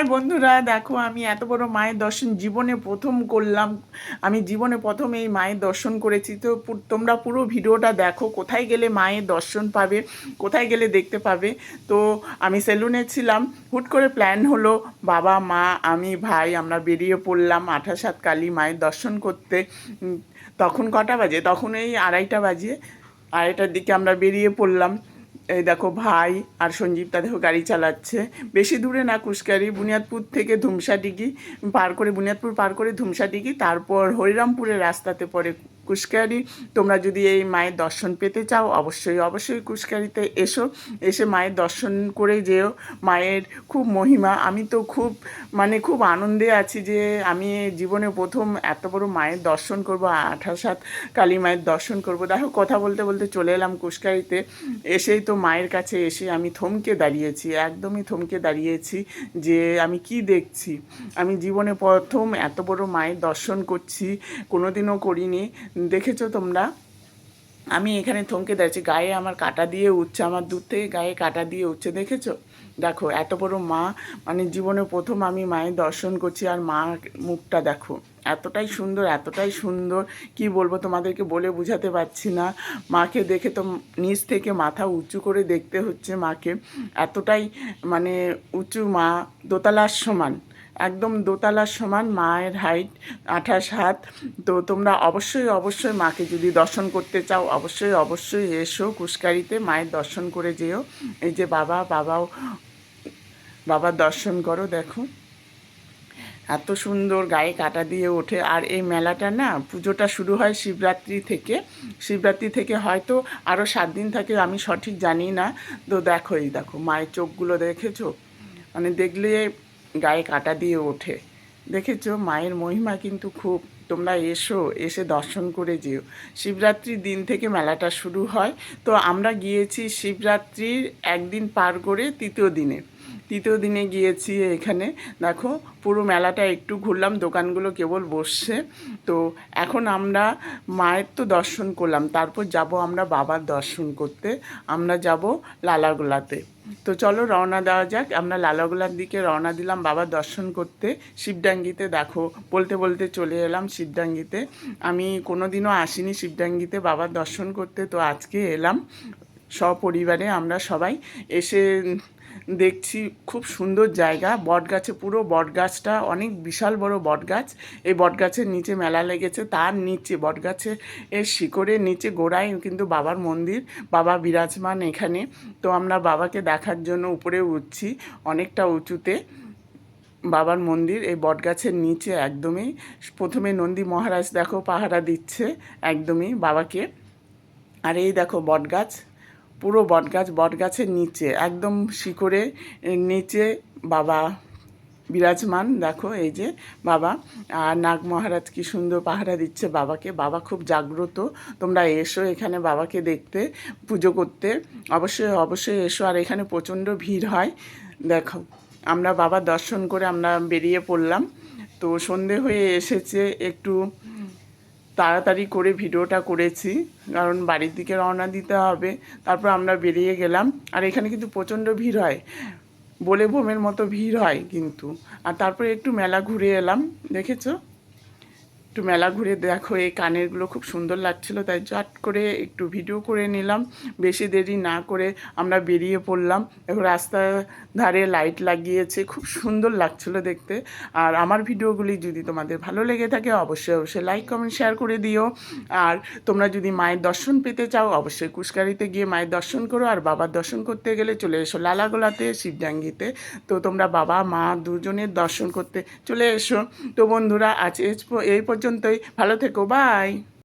High বন্ধুরা, দেখো আমি এত বড় মায়ের দর্শন জীবনে প্রথম করলাম। আমি জীবনে প্রথম এই মায়ের দর্শন করেছি। তো তোমরা পুরো ভিডিওটা দেখো, কোথায় গেলে মায়ের দর্শন পাবে, কোথায় গেলে দেখতে পাবে। তো আমি সেলুনে ছিলাম, হুট করে প্ল্যান হলো, বাবা, মা, আমি, ভাই, আমরা বেরিয়ে পড়লাম আঠাশ সাত কালী মায়ের দর্শন করতে। তখন কটা বাজে? তখন এই আড়াইটা বাজে। আড়াইটার দিকে আমরা বেরিয়ে পড়লাম। এই দেখো ভাই আর সঞ্জীব তাদের গাড়ি চালাচ্ছে। বেশি দূরে না কুশকারি, বুনিয়াদপুর থেকে ধুমসাডিগি পার করে, বুনিয়াদপুর পার করে ধুমসাডিগি তারপর হরিরামপুরের রাস্তাতে পড়ে কুশকারি। তোমরা যদি এই মায়ের দর্শন পেতে চাও, অবশ্যই অবশ্যই কুশকারিতে এসো। এসে মায়ের দর্শন করে যেও। মায়ের খুব মহিমা। আমি তো খুব মানে খুব আনন্দে আছি যে আমি জীবনে প্রথম এত বড় মায়ের দর্শন করব আঠাশ সাত কালী মায়ের দর্শন করব। দেখো কথা বলতে বলতে চলে এলাম কুশকারিতে। এসেই তো মায়ের কাছে এসে আমি থমকে দাঁড়িয়েছি, একদমই থমকে দাঁড়িয়েছি যে আমি কি দেখছি। আমি জীবনে প্রথম এত বড় মায়ের দর্শন করছি, কোনোদিনও করিনি। দেখেছ তোমরা? আমি এখানে থমকে দাঁড়িয়েছি। গায়ে আমার কাটা দিয়ে উঠছে, আমার দূর থেকে গায়ে কাটা দিয়ে উঠছে, দেখেছ? দেখো, এত বড় মা মানে জীবনে প্রথম আমি মায়ের দর্শন করছি, আর মা মুখটা দেখো, এতটাই সুন্দর এতটাই সুন্দর, কি বলব তোমাদেরকে বলে বোঝাতে পারছি না। মাকে দেখে তো নিচ থেকে মাথা উঁচু করে দেখতে হচ্ছে মাকে, এতটাই মানে উঁচু মা, দোতলার সমান। একদম দোতলার সমান, মায়ের হাইট আঠাশ হাত। তো তোমরা অবশ্যই অবশ্যই মাকে যদি দর্শন করতে চাও, অবশ্যই অবশ্যই এসো কুশকারিতে, মায়ের দর্শন করে যেও। এই যে বাবা, বাবাও বাবার দর্শন করো, দেখো। এত সুন্দর গায়ে কাটা দিয়ে ওঠে। আর এই মেলাটা না, পুজোটা শুরু হয় শিবরাত্রি থেকে। শিবরাত্রি থেকে হয়তো আরও সাত দিন থাকে, আমি সঠিক জানি না। তো দেখো এই দেখো, মায়ের চোখগুলো দেখেছ? মানে দেখলে গায়ে কাটা দিয়ে ওঠে। দেখেছ, মায়ের মহিমা কিন্তু খুব। তোমরা এসো, এসে দর্শন করে যেও। শিবরাত্রির দিন থেকে মেলাটা শুরু হয়। তো আমরা গিয়েছি শিবরাত্রির একদিন পার করে তৃতীয় দিনে। তৃতীয় দিনে গিয়েছি এখানে। দেখো, পুরো মেলাটা একটু ঘুরলাম, দোকানগুলো কেবল বসছে। তো এখন আমরা মায়ের তো দর্শন করলাম, তারপর যাব আমরা বাবার দর্শন করতে। আমরা যাব লালাগোলাতে। তো চলো রওনা দেওয়া যাক। আমরা লালাগোলার দিকে রওনা দিলাম বাবার দর্শন করতে। শিবডাঙ্গিতে দেখো, বলতে বলতে চলে এলাম শিবডাঙ্গিতে। আমি কোনোদিনও আসিনি শিবডাঙ্গিতে বাবার দর্শন করতে, তো আজকে এলাম। সপরিবারে আমরা সবাই এসে দেখছি খুব সুন্দর জায়গা। বটগাছে পুরো বটগাছটা, অনেক বিশাল বড় বটগাছ। এই বটগাছের নিচে মেলা লেগেছে, তার নিচে বটগাছে এর শিকড়ের নিচে গোড়ায় কিন্তু বাবার মন্দির, বাবা বিরাজমান এখানে। তো আমরা বাবাকে দেখার জন্য উপরে উঠছি, অনেকটা উঁচুতে। বাবার মন্দির, এই বটগাছের নিচে একদমই। প্রথমে নন্দী মহারাজ দেখো পাহারা দিচ্ছে, একদমই বাবাকে। আর এই দেখো বটগাছ। পুরো বটগাছ, বটগাছের নিচে, একদম শিকড়ে নিচে বাবা বিরাজমান। দেখো এই যে বাবা, আর নাগ মহারাজ কি সুন্দর পাহারা দিচ্ছে বাবাকে। বাবা খুব জাগ্রত। তোমরা এসো এখানে বাবাকে দেখতে, পুজো করতে। অবশ্যই অবশ্যই এসো। আর এখানে প্রচণ্ড ভিড় হয়। দেখো, আমরা বাবার দর্শন করে আমরা বেরিয়ে পড়লাম। তো সন্ধে হয়ে এসেছে একটু তাড়াতাড়ি করে ভিডিওটা করেছি, কারণ বাড়ির দিকে রওনা দিতে হবে। তারপর আমরা বেরিয়ে গেলাম, আর এখানে কিন্তু প্রচণ্ড ভিড় হয়। বলে বোমের মতো ভিড় হয় কিন্তু। আর তারপরে একটু মেলা ঘুরে এলাম, দেখেছ? একটু মেলা ঘুরে দেখো, এই কানেরগুলো খুব সুন্দর লাগছিল, তাই চট করে একটু ভিডিও করে নিলাম। বেশি দেরি না করে আমরা বেরিয়ে পড়লাম। দেখো, রাস্তার ধারে লাইট লাগিয়েছে, খুব সুন্দর লাগছিল দেখতে। আর আমার ভিডিওগুলি যদি তোমাদের ভালো লেগে থাকে, অবশ্যই অবশ্যই লাইক কমেন্ট শেয়ার করে দিও। আর তোমরা যদি মায়ের দর্শন পেতে চাও, অবশ্যই কুশকারিতে গিয়ে মায়ের দর্শন করো। আর বাবার দর্শন করতে গেলে চলে এসো লালাগোলাতে, শিবডাঙ্গিতে। তো তোমরা বাবা, মা দুজনের দর্শন করতে চলে এসো। তো বন্ধুরা, আজ এই পর্যন্তই। ভালো থেকো বাই।